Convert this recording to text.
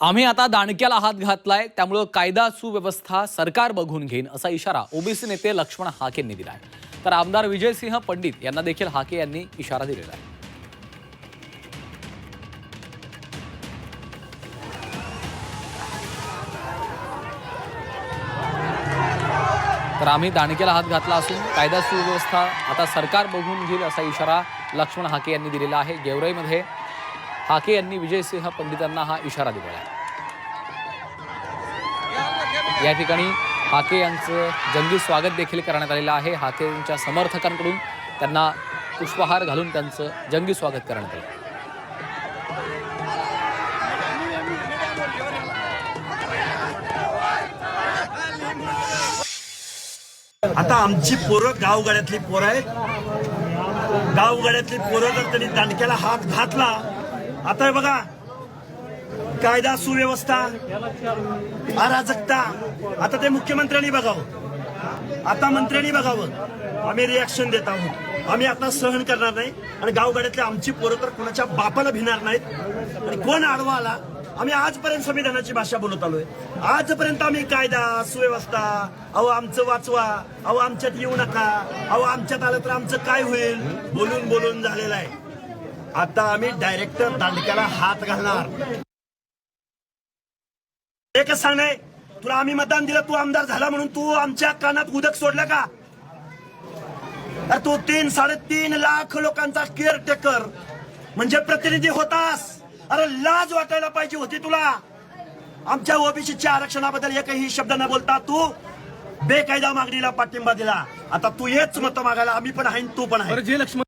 आम्ही आता दाणक्याला हात घातलाय त्यामुळं कायदा सुव्यवस्था सरकार बघून घेईन असा इशारा ओबीसी नेते लक्ष्मण हाके यांनी दिला आहे तर आमदार विजयसिंह पंडित यांना देखील हाके यांनी इशारा दिलेला आहे. तर आम्ही दाणक्याला हात घातला असून कायदा सुव्यवस्था आता सरकार बघून घेईल असा इशारा लक्ष्मण हाके यांनी दिलेला आहे. गेवराईमध्ये हाके यांनी विजयसिंह पंडितांना हा इशारा दिलेला आहे. या ठिकाणी हाके यांचं जंगी स्वागत देखील करण्यात आलेलं आहे. हाके यांच्या समर्थकांकडून त्यांना पुष्पहार घालून त्यांचं जंगी स्वागत करण्यात आलं. आता आमची पोरं गावगाड्यातली पोरं आहेत. गावगाड्यातली पोरं जर त्यांनी दांडक्याला हात घातला आता हे बघा. कायदा सुव्यवस्था अराजकता. आता ते मुख्यमंत्र्यांनी बघावं. आता मंत्र्यांनी बघावं. आम्ही रिॲक्शन देत आहोत. आम्ही आता सहन करणार नाही आणि गावगाड्यातले आमची पोरं तर कुणाच्या बापाला भिणार नाहीत. आणि कोण आडवा आला? आम्ही आजपर्यंत संविधानाची भाषा बोलत आलोय. आजपर्यंत आम्ही कायदा सुव्यवस्था अहो आमचं वाचवा अहो आमच्यात येऊ नका अहो आमच्यात आलं तर आमचं काय होईल? बोलून बोलून झालेलं आहे. आता आम्ही डायरेक्टर दांडक्याला हात घालणार. एकच सांगणे तुला आम्ही मतदान दिलं तू आमदार झाला म्हणून तू आमच्या कानात उदक सोडलं का? अरे तू तीन साडेतीन लाख लोकांचा केअर टेकर म्हणजे प्रतिनिधी होतास. अरे लाज वाटायला पाहिजे होती तुला. आमच्या ओबीसीच्या आरक्षणाबद्दल एकही शब्द न बोलता तू बेकायदा मागणीला पाठिंबा दिला. आता तू हेच मत मागायला आम्ही पण आहे तू पण आहे. बरं लक्ष्मण